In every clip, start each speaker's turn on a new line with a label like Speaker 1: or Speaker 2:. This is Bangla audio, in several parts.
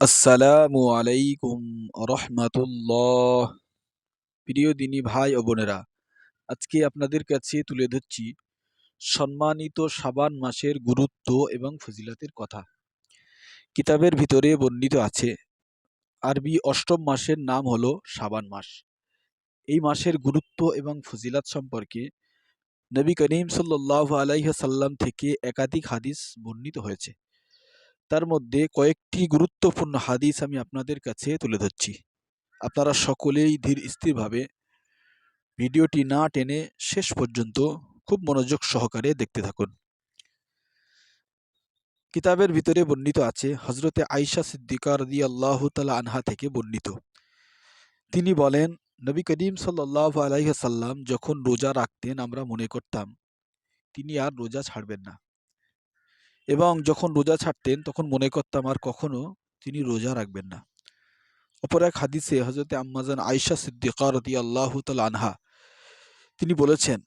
Speaker 1: আসসালামু আলাইকুম রহমাতুল্লাহ। প্রিয় দিনী ভাই ও বোনেরা, আজকে আপনাদের কাছে তুলে ধরছি সম্মানিত সাবান মাসের গুরুত্ব এবং ফজিলাতের কথা। কিতাবের ভিতরে বর্ণিত আছে, আরবি অষ্টম মাসের নাম হলো সাবান মাস। এই মাসের গুরুত্ব এবং ফজিলাত সম্পর্কে নবী করিম সাল্লাহ আলাইসাল্লাম থেকে একাধিক হাদিস বর্ণিত হয়েছে। তার মধ্যে কয়েকটি গুরুত্বপূর্ণ হাদিস আমি আপনাদের কাছে তুলে ধরছি। আপনারা সকলেই ধীর স্থিরভাবে ভিডিওটি না টেনে শেষ পর্যন্ত খুব মনোযোগ সহকারে দেখতে থাকুন। কিতাবের ভিতরে বর্ণিত আছে হজরতে আইসা সিদ্দিকার রদি আল্লাহ তালা আনহা থেকে বর্ণিত। তিনি বলেন, নবী করিম সাল্লাহ আলাইসাল্লাম যখন রোজা রাখতেন আমরা মনে করতাম, তিনি আর রোজা ছাড়বেন না। এবং যখন রোজা ছাড়তেন, তখন মনে করতাম আর কখনো তিনি রোজা রাখবেন না। অপর এক হাদিসে হজরত আম্মাজান আয়সা সিদ্দিকা আল্লাহ আনহা, তিনি বলেছেন,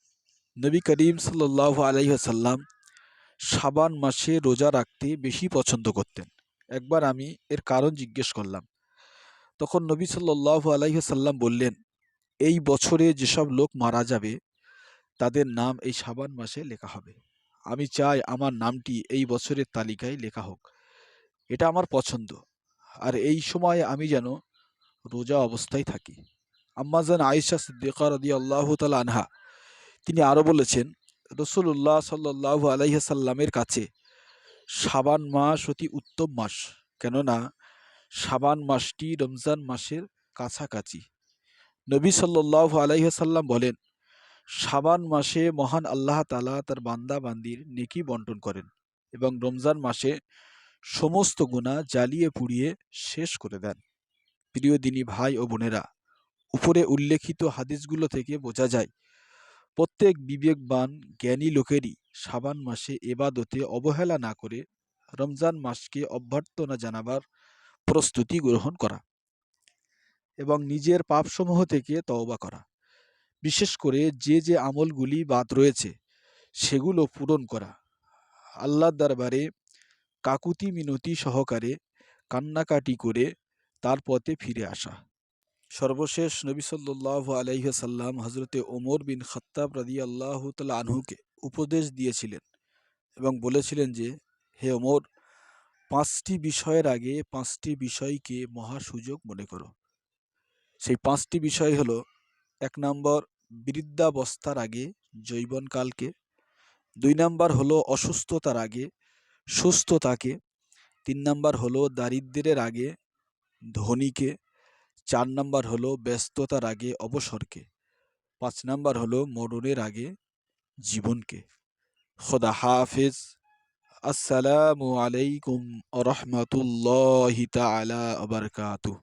Speaker 1: নবী করিম সাল্লাহ আলহিহাসাল্লাম সাবান মাসে রোজা রাখতে বেশি পছন্দ করতেন। একবার আমি এর কারণ জিজ্ঞেস করলাম। তখন নবী সাল্লাহ আলাইসাল্লাম বললেন, এই বছরে যেসব লোক মারা যাবে, তাদের নাম এই সাবান মাসে লেখা হবে। আমি চাই আমার নামটি এই বছরের তালিকায় লেখা হোক। এটা আমার পছন্দ। আর এই সময় আমি যেন রোজা অবস্থায় থাকি। আম্মাজান আয়েশা সিদ্দিকা রদি আল্লাহ তালা আনহা, তিনি আরও বলেছেন রসুল্লাহ সাল্লাহ আলাইসাল্লামের কাছে সাবান মাস অতি উত্তম মাস। কেননা সাবান মাসটি রমজান মাসের কাছাকাছি। নবী সাল্লাহ আলাইসাল্লাম বলেন সাবান মাসে মহান আল্লাহ তালা তার বান্দা বান্দির নেকি বন্টন করেন এবং রমজান মাসে সমস্ত গুণা জ্বালিয়ে পুড়িয়ে শেষ করে দেন। প্রিয় দিনী ভাই ও বোনেরা, উপরে উল্লেখিত হাদিসগুলো থেকে বোঝা যায়, প্রত্যেক বিবেকবান জ্ঞানী লোকেরই সাবান মাসে এবাদতে অবহেলা না করে রমজান মাসকে অভ্যর্থনা জানাবার প্রস্তুতি গ্রহণ করা এবং নিজের পাপসমূহ থেকে তওবা করা। বিশেষ করে যে যে আমলগুলি বাদ রয়েছে, সেগুলো পূরণ করা। আল্লাহর দরবারে কাকুতি মিনতি সহকারে কান্নাকাটি করে তার পথে ফিরে আসা। সর্বশেষ নবী সাল্লাহ আলাইসাল্লাম হজরতে ওমর বিন খত্তাব রাদি আল্লাহ তাল আনহুকে উপদেশ দিয়েছিলেন এবং বলেছিলেন যে, হে ওমর, পাঁচটি বিষয়ের আগে পাঁচটি বিষয়কে মহা সুযোগ মনে করো। সেই পাঁচটি বিষয় হলো এক নম্বর বৃদ্ধাবস্থার আগে জৈবনকালকে, দুই নাম্বার হলো অসুস্থতার আগে সুস্থতাকে, তিন নাম্বার হলো দারিদ্রের আগে ধনীকে, চার নাম্বার হলো ব্যস্ততার আগে অবসরকে, পাঁচ নাম্বার হলো মরণের আগে জীবনকে। খোদা হাফেজ। আসসালামু আলাইকুম রহমতুল্লাহ তালা আবরকাতু